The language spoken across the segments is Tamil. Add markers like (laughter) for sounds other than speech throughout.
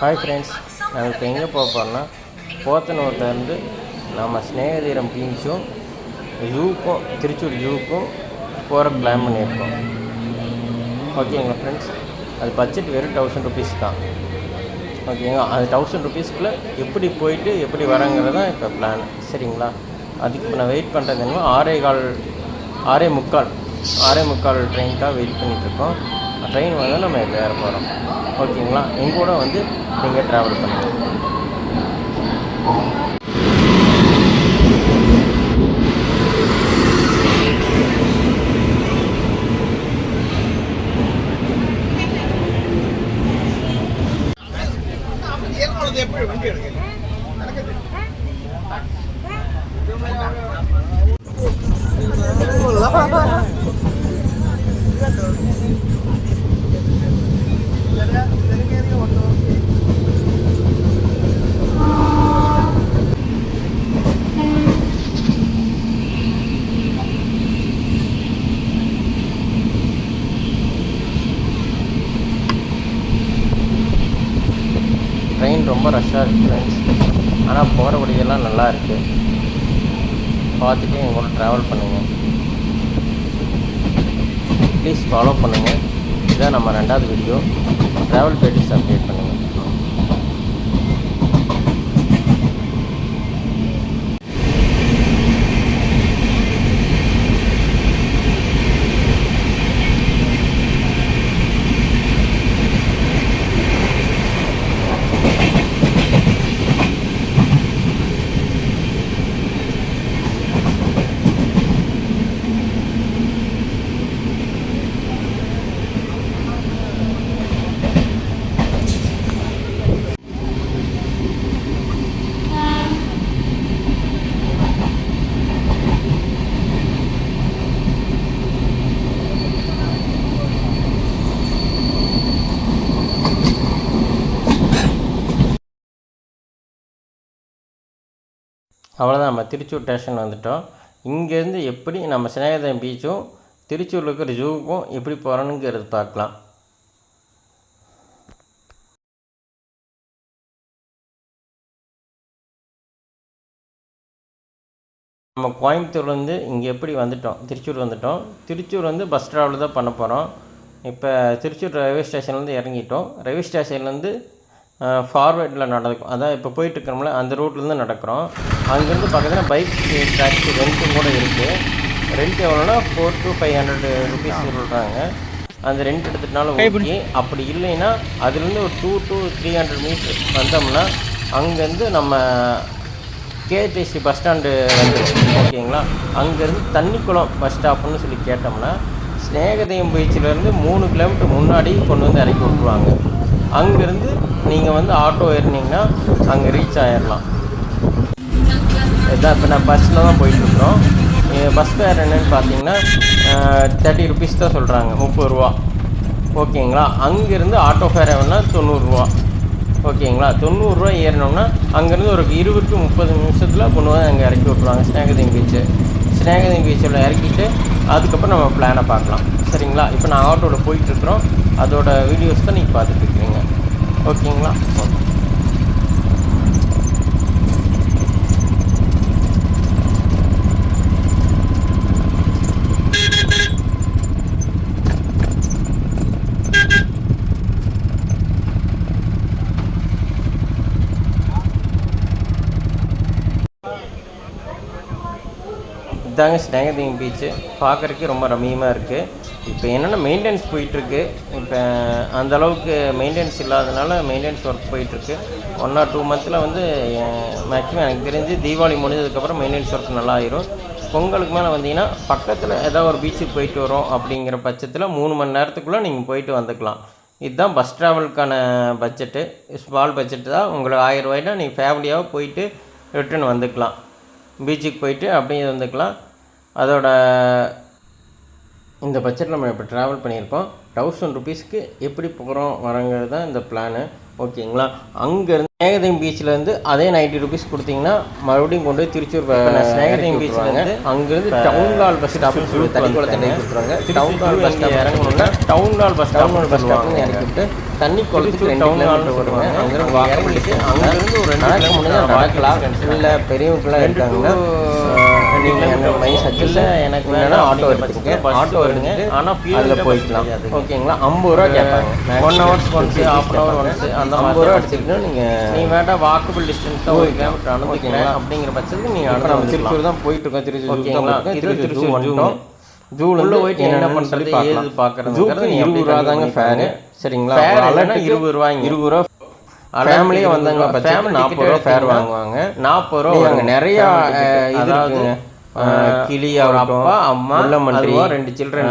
ஹாய் ஃப்ரெண்ட்ஸ் நாங்கள் இப்போ எங்கே போக போகிறோம்னா போத்தனூர்லேருந்து நம்ம ஸ்நேகதீரம் பீச்சும் ஜூக்கும் திருச்சூர் ஜூக்கும் போகிற பிளான் பண்ணியிருக்கோம். ஓகேங்களா ஃப்ரெண்ட்ஸ் அது பட்ஜெட் வெறும் தௌசண்ட் ருபீஸ் தான். ஓகேங்களா அது தௌசண்ட் ருபீஸ்க்குள்ளே எப்படி போயிட்டு எப்படி வரங்கிறது தான் இப்போ பிளான் சரிங்களா? அதுக்கு இப்போ நான் வெயிட் பண்ணுறது என்னமோ ஆறே கால் ஆறே முக்கால் ஆறே முக்கால் ட்ரெயினுக்காக வெயிட் பண்ணிகிட்ருக்கோம் ட்ரெயின் வந்து நம்ம எங்கே ஏற போகிறோம்? ஓகேங்களா? எங்கூட வந்து நீங்கள் ட்ராவல் பண்ணுங்கள் (laughs) ட்ரெயின் ரொம்ப ரஷ்ஷாக இருக்குது ஃப்ரெண்ட்ஸ் ஆனால் போகிற வழியெல்லாம் நல்லா இருக்குது பார்த்துட்டு எங்களோட ட்ராவல் பண்ணுங்கள் ப்ளீஸ் ஃபாலோ பண்ணுங்கள் இதான் நம்ம ரெண்டாவது வீடியோ ட்ராவல் பேட்டிஸ் அப்டேட் பண்ணுங்கள் அவ்வளோதான் நம்ம திருச்சூர் ஸ்டேஷன் வந்துட்டோம். இங்கேருந்து எப்படி நம்ம சிநேகிதன் பீச்சும் திருச்சூரில் இருக்கிற ஜூவுக்கும் எப்படி போகிறோனுங்கிறது பார்க்கலாம். நம்ம கோயம்புத்தூர்லேருந்து இங்கே எப்படி வந்துட்டோம்? திருச்சூர் வந்துட்டோம். திருச்சூர் வந்து பஸ் ட்ராவல் தான் பண்ண போகிறோம் இப்போ திருச்சூர் ரயில்வே ஸ்டேஷன்லேருந்து இறங்கிட்டோம். ரயில்வே ஸ்டேஷன்லேருந்து ஃபார்வேர்டில் நடக்கும். அதான் இப்போ போயிட்டுருக்கிறோம்ல அந்த ரூட்லேருந்து நடக்கிறோம். அங்கேருந்து பக்கத்தில் பைக் டாக்ஸி ரெண்ட்டும் கூட இருக்குது ரெண்ட் எவ்வளோனா four to five hundred rupees சொல்கிறாங்க அந்த ரெண்ட் எடுத்துட்டனாலும் ஓகே அப்படி இல்லைன்னா அதுலேருந்து ஒரு two to three hundred meter வந்தோம்னா அங்கேருந்து நம்ம கேடிசி பஸ் ஸ்டாண்டு வந்து ஓகேங்களா? அங்கேருந்து தண்ணிக்குளம் பஸ் ஸ்டாப்னு சொல்லி கேட்டோம்னா ஸ்நேகதயம் பீச்சிலேருந்து மூணு கிலோமீட்டர் முன்னாடி கொண்டு வந்து இறக்கி விட்ருவாங்க அங்கேருந்து நீங்கள் வந்து ஆட்டோ ஏறினீங்கன்னா அங்கே ரீச் ஆயிடலாம் இதான் இப்போ நான் பஸ்ஸில் தான் போயிட்டுருக்குறோம். பஸ் ஃபேர் என்னென்னு பார்த்தீங்கன்னா தேர்ட்டி ருபீஸ் தான் சொல்கிறாங்க முப்பது ரூபா. ஓகேங்களா? அங்கேருந்து ஆட்டோ ஃபேர் எவ்வளோனா தொண்ணூறுரூவா ஓகேங்களா? தொண்ணூறுரூவா ஏறினோம்னா அங்கேருந்து ஒரு இருபது முப்பது நிமிஷத்தில் கொண்டு வந்து அங்கே இறக்கி விட்ருவாங்க ஸ்நேகதீம் பீச்சு ஸ்நேகதீம் பீச்சில் இறக்கிட்டு அதுக்கப்புறம் நம்ம பிளானை பார்க்கலாம். சரிங்களா? இப்போ நான் ஆட்டோவில் போயிட்டுருக்குறோம். அதோட வீடியோஸ் தான் நீங்கள் பார்த்துட்ருக்கீங்க ஓகேங்களா ஓகே இதாங்க ஸ்நேகதீம் பீச்சு பார்க்குறதுக்கே ரொம்ப ரம்மியமாக இருக்குது இப்போ என்னென்னா மெயின்டெனன்ஸ் போயிட்டுருக்கு? இப்போ அந்தளவுக்கு மெயின்டெனன்ஸ் இல்லாதனால மெயின்டெனன்ஸ் ஒர்க் போயிட்டுருக்கு. ஒன் ஆர் டூ மந்தில் வந்து மேக்ஸிமம் எனக்கு தெரிஞ்சு தீபாவளி முடிஞ்சதுக்கப்புறம் மெயின்டெனன்ஸ் ஒர்க் நல்லா ஆயிரும் பொங்கலுக்கு மேலே வந்தீங்கன்னா பக்கத்தில் ஏதாவது ஒரு பீச்சுக்கு போயிட்டு வரோம் அப்படிங்கிற பட்சத்தில் மூணு மணி நேரத்துக்குள்ளே நீங்கள் போயிட்டு வந்துக்கலாம். இதுதான் பஸ் ட்ராவலுக்கான பட்ஜெட்டு ஸ்மால் பட்ஜெட்டு தான். உங்களுக்கு ஆயிரம் ரூபாய்னா நீங்கள் ஃபேமிலியாக போயிட்டு ரிட்டர்ன் வந்துக்கலாம். பீச்சுக்கு போயிட்டு அப்படியே வந்துக்கலாம் அதோட இந்த பட்ஜெட்டில் நம்ம இப்போ ட்ராவல் பண்ணியிருக்கோம். தௌசண்ட் ருபீஸ்க்கு எப்படி போகிறோம் வரங்கிறது தான் இந்த பிளானு ஓகேங்களா அங்கேருந்து ஸ்நேகதம் பீச்லேருந்து அதே நைன்ட்டி ருபீஸ் கொடுத்தீங்கன்னா மறுபடியும் கொண்டு போய் திருச்சூர் ஸ்நேகதம் பீச்லேருந்து அங்கேருந்து டவுன் ஹால் பஸ் ஸ்டாப்னு சொல்லி தனிக்குளத்தை இறக்கி விட்டுருவாங்க town hall bus stop இறங்கணும்னா town hall bus town hall bus ஸ்டாப்னு இறக்கி விட்டு தண்ணி குளத்துக்கு ரெண்டு கிலோமீட்டர் வருவாங்க. அங்கே இறங்கிட்டு அங்கேருந்து ஒரு ரெண்டு நடக்க முடியாது நடக்கலாம். இல்லை பெரியவங்களாம் இருக்காங்கன்னா நீங்கள் மைண்ட் சஜஸ்ட் எனக்கு வேணா ஆட்டோ எடுத்துக்கங்க. ஆட்டோ எடுங்க ஆனால் அதில் போய்க்கலாம். ஓகேங்களா? ஐம்பது ரூபா கேட்பாங்க. One hours once half an hour once அந்த ஐம்பது ரூபா எடுத்துக்கிட்டு நீங்கள் நீ வேண்டாம் வாக்கபிள் டிஸ்டன்ஸ் தான் ஒரு கிலோமீட்டர் அனுபவிக்கிறேன் அப்படிங்கிற பட்சத்துக்கு நீங்கள் நம்ம திருச்சூர் தான் போயிட்டு இருக்கோம். திருச்சூர் ஓகேங்களா? இது திருச்சூர் வந்துட்டோம். போயிட்டு என்ன பண்ணுறது ஏது பார்க்குறது ஜூக்கு இருபது ரூபா தாங்க ஃபேரு சரிங்களா? இருபது ரூபாய்ங்க. இருபது ரூபா ஃபேமிலியே வந்தாங்க ஃபேமிலி நாற்பது ரூபா ஃபேர் வாங்குவாங்க. நாற்பது ரூபா நிறையா இது இருக்குங்க கிளி அவர் அப்பா அம்மா ரெண்டு சில்ட்ரன்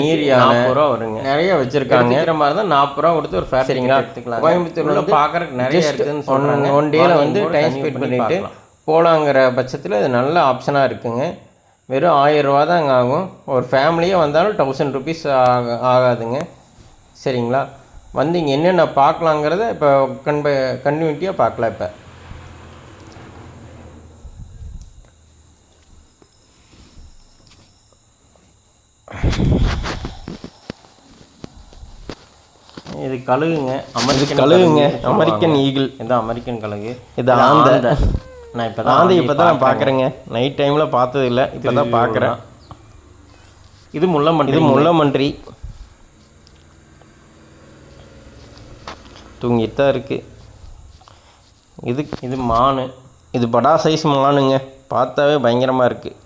நீர் நாற்பது ரூபா வருங்க. நிறைய வச்சிருக்காங்க. இருக்கிற மாதிரி தான் நாற்பது ரூபா கொடுத்து ஒரு ஃபேர் சரிங்களா? எடுத்துக்கலாம் கோயம்புத்தூர்ல பார்க்கறதுக்கு நிறைய இருக்குன்னு சொல்றாங்க. ஒன் டேல வந்து டைம் ஸ்பெண்ட் பண்ணிட்டு போலாங்கிற பட்சத்தில் இது நல்ல ஆப்ஷனாக இருக்குங்க. வெறும் ஆயிரம் ரூபா தாங்க ஆகும். ஒரு ஃபேமிலியே வந்தாலும் தௌசண்ட் ருபீஸ் ஆக ஆகாதுங்க. சரிங்களா? வந்து இங்கே என்னென்ன பார்க்கலாங்கிறத இப்போ கண்ப கன்டினியூட்டியாக பார்க்கலாம் இப்போ. இது கழுகுங்க. அமெரிக்கன் கழுகுங்க. அமெரிக்கன் ஈகிள் இது அமெரிக்கன் கழுகு. இது ஆந்தை. நான் இப்போ ஆந்தை இப்போ தான் நான் பார்க்குறேங்க. நைட் டைமில் பார்த்தது இல்லை இப்போ தான் பார்க்குறேன். இது முள்ளமண்டி இது முள்ளமன்றி தூங்கிட்டு தான் இருக்குது இது இது மானு. இது படா சைஸ் மானுங்க. பார்த்தாவே பயங்கரமாக இருக்குது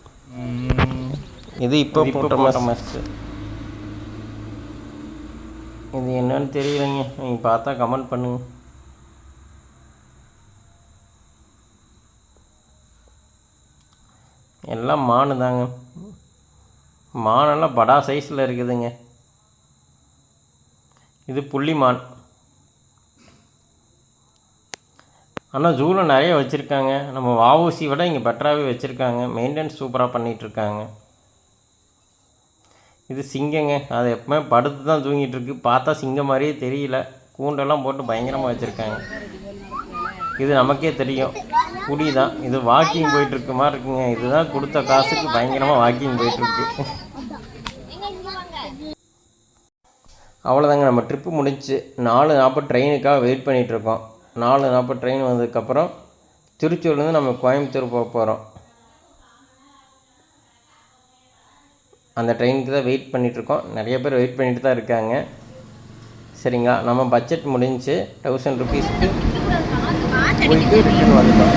இது இப்போ போட்ட மஸ்து இது என்னன்னு தெரியலைங்க. நீங்கள் பார்த்தா கமெண்ட் பண்ணுங்க. எல்லாம் மானு தாங்க. மானெல்லாம் படா சைஸில் இருக்குதுங்க. இது புள்ளி மான். ஆனால் ஜூவில் நிறைய வச்சுருக்காங்க. நம்ம வஉசி விட இங்கே பெட்டராகவே வச்சுருக்காங்க. மெயின்டெனன்ஸ் சூப்பராக பண்ணிகிட்ருக்காங்க இது சிங்கங்க. அது எப்பவுமே படுத்து தான் தூங்கிட்டு இருக்கு பார்த்தா சிங்கம் மாதிரியே தெரியல. கூண்டெல்லாம் போட்டு பயங்கரமாக வச்சுருக்காங்க. இது நமக்கே தெரியும். புலி தான் இது வாக்கிங் போயிட்டுருக்கு மாதிரி இருக்குங்க இதுதான் கொடுத்த காசுக்கு பயங்கரமாக வாக்கிங் போயிட்டுருக்கு. அவ்வளோதாங்க நம்ம ட்ரிப்பு முடிச்சு நாலு நாற்பது ட்ரெயினுக்காக வெயிட் பண்ணிகிட்ருக்கோம் நாலு நாற்பது ட்ரெயின் வந்ததுக்கப்புறம் திருச்சூர்லேருந்து நம்ம கோயம்புத்தூர் போக போகிறோம் அந்த ட்ரெயினுக்கு தான் வெயிட் பண்ணிகிட்ருக்கோம் நிறைய பேர் வெயிட் பண்ணிட்டு தான் இருக்காங்க. சரிங்களா? நம்ம பட்ஜெட் முடிஞ்சு தௌசண்ட் ருபீஸ்க்கு போயிட்டு ரிட்டர்ன் வந்துட்டோம்.